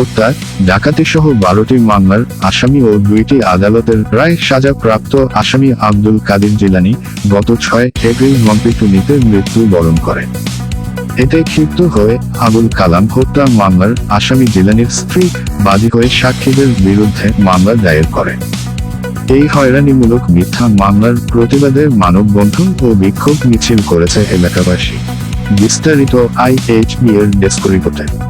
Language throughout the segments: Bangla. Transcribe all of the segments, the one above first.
হত্যা ডাকাতি সহ বারোটি মামলার আসামি ও দুইটি আদালতের রায় সাজাপ্রাপ্ত আসামি আব্দুল কাদির জিলানি গত ছয় এপ্রিল মন্ত্রিটুনিতে মৃত্যুবরণ করে এতে ক্ষিপ্ত হয়ে আবুল কালাম হত্যা মামলার আসামি জিলানির স্ত্রী বাদী হয়ে সাক্ষীদের বিরুদ্ধে মামলা দায়ের করে এই হয়রানিমূলক মিথ্যা মামলার প্রতিবাদে মানববন্ধন ও বিক্ষোভ মিছিল করেছে এলাকাবাসী। বিস্তারিত আইএইচবি এর ডেস্ক রিপোর্টে।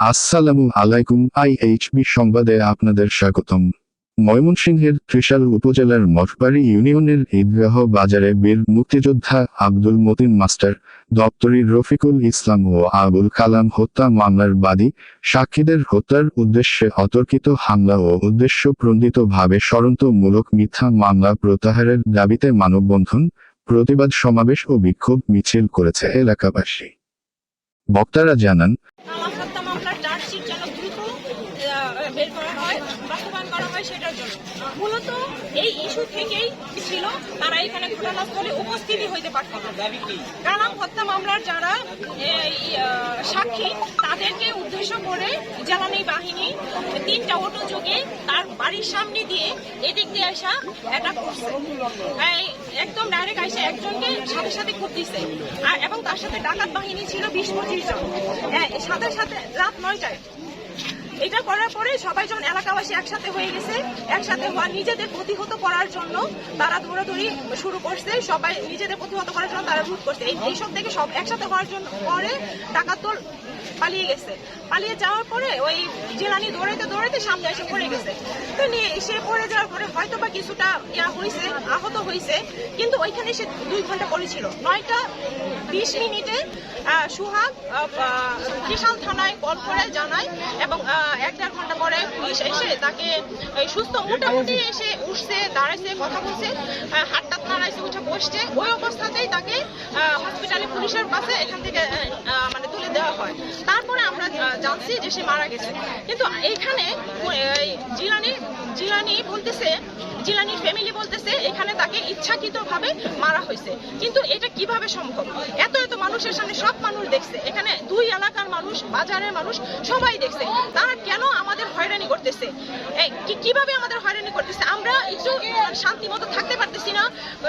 আসসালামু আলাইকুম আইএইচবি সংবাদে আপনাদের স্বাগতম। ময়মনসিংহের ত্রিশাল উপজেলার মঠবাড়ি ইউনিয়নের ঈদগাহ বাজারে বীর মুক্তিযোদ্ধা আব্দুল মতিন মাস্টার, দপ্তরি রফিকুল ইসলাম ও আবুল কালাম হত্যা মামলার বাদী, সাক্ষীদের হত্যার উদ্দেশ্যে অতর্কিত হামলা ও উদ্দেশ্য প্রণোদিতভাবে ষড়যন্ত্রমূলক মিথ্যা মামলা প্রত্যাহারের দাবিতে মানববন্ধন, প্রতিবাদ সমাবেশ ও বিক্ষোভ মিছিল করেছে এলাকাবাসী। বক্তারা জানান আমার হত্যা মামলার চার্জশিট যেন দ্রুত আহ, বের করা হয় বাস্তবায়ন করা হয় সেটার জন্য মূলত এই ইস্যু থেকেই ছিল তারা এখানে ঘটনাস্থলে উপস্থিতই হইতে পারত না। কালাম হত্যা মামলার যারা সাক্ষী তাদেরকে উদ্দেশ্য করে জ্বালানি বাহিনী তিনটা অটো যোগে তার বাড়ির সামনে দিয়ে এদিক দিয়ে আসা অ্যাটাক করছে। একদম ডাইরেক্ট আসে একজনকে সাথে সাথে খুব দিছে। এবং তার সাথে ডাকাত বাহিনী ছিল বিশ পঁচিশ জন। হ্যাঁ, সাথে সাথে রাত নয়টায়। এটা করার পরে সবাই যখন এলাকাবাসী একসাথে হয়ে গেছে একসাথে হওয়া নিজেদের প্রতিহত করার জন্য তারা দৌড়াদৌড়ি শুরু করছে। সবাই নিজেদের প্রতিহত করার জন্য তারা রুট করছে। এই এইসব থেকে সব একসাথে হওয়ার জন্য পরে টাকা তোর পালিয়ে গেছে। পালিয়ে যাওয়ার পরে ওই জেলানি দৌড়াইতে দৌড়াইতে সামনে এসে পড়ে গেছে। তো নিয়ে সে পড়ে যাওয়ার পরে হয়তো বা কিছুটা ইয়া হয়েছে আহত হয়েছে কিন্তু ওইখানে সে দুই ঘণ্টা পড়েছিল নয়টা বিশ মিনিটে সুহাগ আহ, থানায় কল করে জানায় এবং এক দেড় ঘণ্টা পরে পুলিশ এসে তাকে সুস্থ মোটামুটি এসে উঠছে, দাঁড়াইছে, কথা বলছে টাত নাড়াইছে, উঠে বসছে। ওই অবস্থাতেই তাকে হসপিটালে পুলিশের পাশে এখান থেকে মানে তুলে দেওয়া হয়। তারপরে আমরা জানছি যে সে মারা গেছে। কিন্তু এইখানে জিলানি জিলানি বলতেছে জিলানির ফ্যামিলি বলতেছে, এখানে তাকে ইচ্ছাকৃতভাবে মারা হয়েছে। কিন্তু এটা কীভাবে সম্ভব? এত এত মানুষের সামনে সব মানুষ দেখছে। এখানে দুই এলাকার মানুষ, বাজারের মানুষ, সবাই দেখছে। তারা কেন আমাদের হয়রানি করতেছে? কি- কীভাবে আমাদের হয়রানি করতেছে? আমরা একটু শান্তি মতো থাকতে পারতেছি না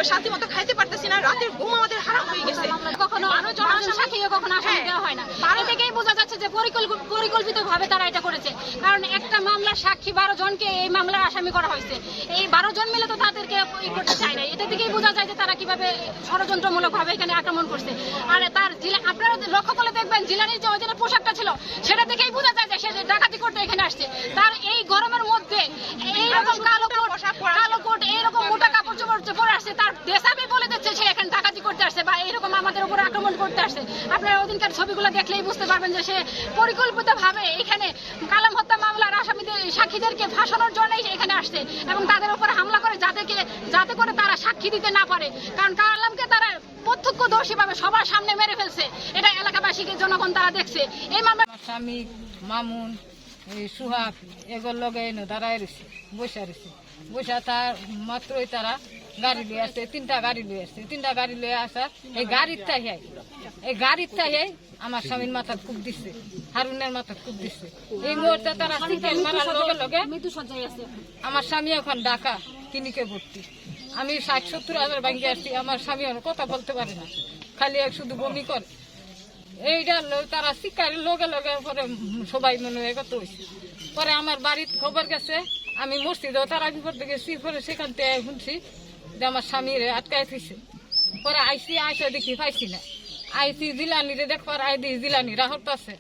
শান্তি মতো খাইতে পারতেছি না রাতের ঘুম আমাদের হারাম হয়ে গেছে। কখনো কখনো আসামি হ্যাঁ। দেওয়া হয় না। বারো বোঝা যাচ্ছে যে পরিকল্পিত ভাবে তারা এটা করেছে। কারণ একটা মামলার সাক্ষী বারো জনকে এই মামলার আসামি করা হয়েছে। এই বারো জন মিলে তো তাদেরকে করতে চায় না এটা থেকেই বোঝা যায় যে তারা কীভাবে ষড়যন্ত্রমূলক ভাবে এখানে আক্রমণ করছে। আর তার জিলা আপনারা লক্ষ্য করে দেখবেন, জিলানির যে ওই দিনের পোশাকটা ছিল, সেটা থেকেই বোঝা যায় যে সে ডাকাতি করতে এখানে আসছে। তার এই গরমের মধ্যে এইরকম কালো কোট পোশাক পরা কালো কোট এইরকম মোটা কাপড় চোপড় যে পরে আসছে তার দেশাবি বলে দিচ্ছে সে এখানে ডাকাতি করতে আসছে বা এইরকম আমাদের উপর আক্রমণ করতে আসছে আপনারা ওদিনকার ছবিগুলো দেখলেই বুঝতে পারবেন যে সে পরিকল্পিত ভাবে এখানে কালাম হত্যা মামলার আসামিদের সাক্ষীদেরকে ফাঁসানোর জন্যই এখানে আসছে এবং তাদের উপরে হামলা করে যাদেরকে, যাতে করে তারা সাক্ষী দিতে না পারে। কারণ কালামকে তারা প্রত্যক্ষদর্শী ভাবে সবার সামনে মেরে ফেলছে। এটা এলাকাবাসীকে, জনগণ তারা দেখছে। এই মামলা মামুন, এই সুহাগ এগুলোর লগে দাঁড়ায় বসে রয়েছে। বসে তার মাত্রই তারা গাড়ি লিয়ে আসছে তিনটা গাড়ি লিয়ে আসছে তিনটা গাড়ি লিয়ে আসা এই গাড়ির তাই এই গাড়ির তাই আমার স্বামীর মাথা খুব দিচ্ছে হারুনের মাথা খুব দিচ্ছে এই মুহূর্তে তারা মারার লগে লগে আমার স্বামী এখন ডাকা কিনিকে ভর্তি। আমি ষাট সত্তর হাজার ব্যাংকে আসছি আমার স্বামী এখন কথা বলতে পারে না। খালি এক শুধু বমি করে। এইটা তারা শিকার লগে লগে পরে সবাই মনে হয় কত হয়েছে। পরে আমার বাড়ির খবর গেছে আমি মসজিদেও তারা বিপদে গেছি পরে সেখান থেকে শুনছি যে আমার স্বামীরে আটকায় থইছে। পরে আইসি, আইসা দেখি পাইছি না। আইসি জিলানি রে দেখবার আই দি জিলানি রাহত আছে।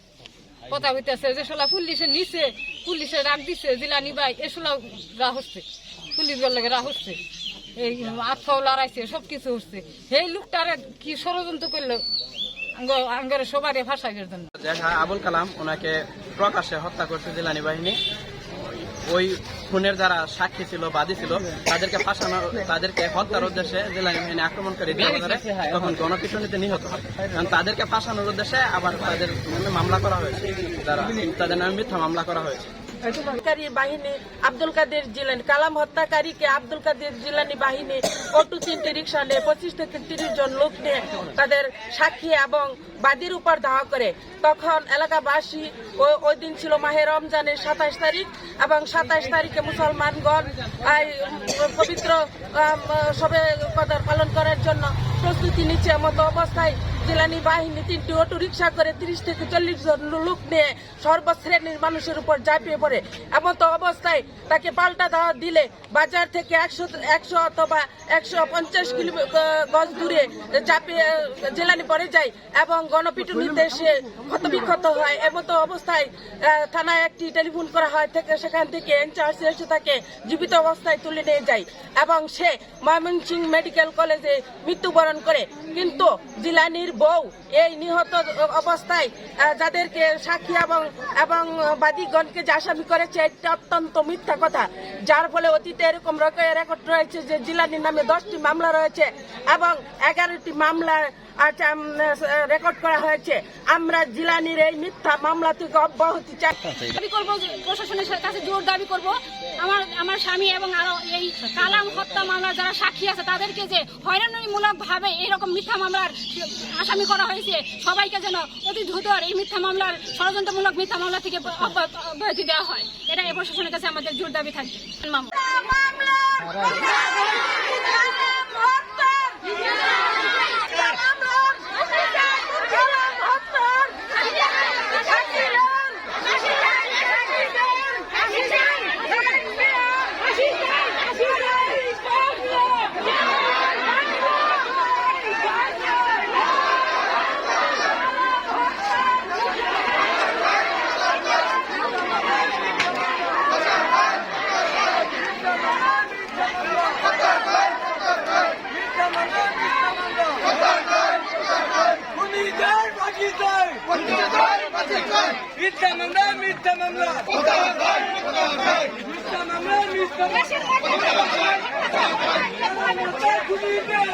কথা হইতেছে যে সোলা পুলিশে নিচে পুলিশে রাখ দিছে, জিলানি ভাই এসোলা রা হচ্ছে। পুলিশ বলে রা হচ্ছে। এই আত্মাও লড়াইছে সব কিছু হচ্ছে। এই লোকটারে কি ষড়যন্ত্র করল? আঙ্গ- আঙ্গরে সবারই ভাষাইয়ের জন্য। আবুল কালাম, ওনাকে প্রকাশ্যে হত্যা করছে জিলানি বাহিনী। ওই খুনের যারা সাক্ষী ছিল, বাদী ছিল, তাদেরকে ফাঁসানো তাদেরকে হত্যার উদ্দেশ্যে জেলা বাহিনী করে দিয়ে তখন গণপিটুনিতে নিহত হয়। কারণ তাদেরকে ফাঁসানোর উদ্দেশ্যে আবার তাদের নামে মামলা করা হয়েছে তারা তাদের নামে মিথ্যা মামলা করা হয়েছে। বাহিনী, আব্দুল কাদের জিলানি, কালাম হত্যাকারীকে আব্দুল কাদের জিলানি বাহিনী অটো তিনটে রিক্সা নিয়ে পঁচিশ থেকে তিরিশ জন লোক নিয়ে তাদের সাক্ষী এবং বাদীর উপর ধাওয়া করে। তখন এলাকাবাসী ও- ওই দিন ছিল মাহে রমজানের সাতাশ তারিখ এবং সাতাশ তারিখে মুসলমানগণ পবিত্র সবে কদর পালন করার জন্য প্রস্তুতি নিচ্ছে মতো অবস্থায় জিলানি বাহিনী তিনটি অটো রিক্সা করে তিরিশ থেকে চল্লিশ জন লোক নিয়ে সর্বশ্রেণীর মানুষের উপর ঝাঁপিয়ে পড়ে। এমন তো অবস্থায় তাকে পাল্টা দেওয়া দিলে বাজার থেকে একশো একশো অথবা একশো পঞ্চাশ কিলো গজ দূরে চাপিয়ে জেলানি পড়ে যায় এবং গণপিটুনিতে সে ক্ষতবিক্ষত হয়। এমন তো অবস্থায় থানায় একটি টেলিফোন করা হয় থেকে সেখান থেকে ইনচার্জ এসে তাকে জীবিত অবস্থায় তুলে নিয়ে যায় এবং সে ময়মনসিং মেডিকেল কলেজে মৃত্যুবরণ করে। কিন্তু জিলানির বউ এই নিহত অবস্থায় যাদেরকে সাক্ষী এবং এবং বাদীগণকে যে আসামি করেছে, এটা অত্যন্ত মিথ্যা কথা। যার ফলে অতীতে এরকম রেকর্ড রয়েছে যে জিলানির নামে দশটি মামলা রয়েছে এবং এগারোটি মামলা রেকর্ড করা হয়েছে। আমরা জিলানির এই মিথ্যা মামলা থেকে অব্যাহতি চাই। দাবি করব প্রশাসনের কাছে জোর দাবি করব। আমার আমার স্বামী এবং আরও এই কালাম হত্যা মামলার যারা সাক্ষী আছে, তাদেরকে যে হয়রানিমূলক ভাবে এরকম মিথ্যা মামলার আসামি করা হয়েছে। সবাইকে যেন অতি দ্রুত এই মিথ্যা মামলার ষড়যন্ত্রমূলক মিথ্যা মামলা থেকে অব্যাহত- অব্যাহতি দেওয়া হয়। এটা এ প্রশাসনের কাছে আমাদের জোর দাবি থাকবে। মামলা মিথ্যা মামলা মিথ্যা মামলা মিথ্যা মামলা মিথ্যা মামলা খুনিদের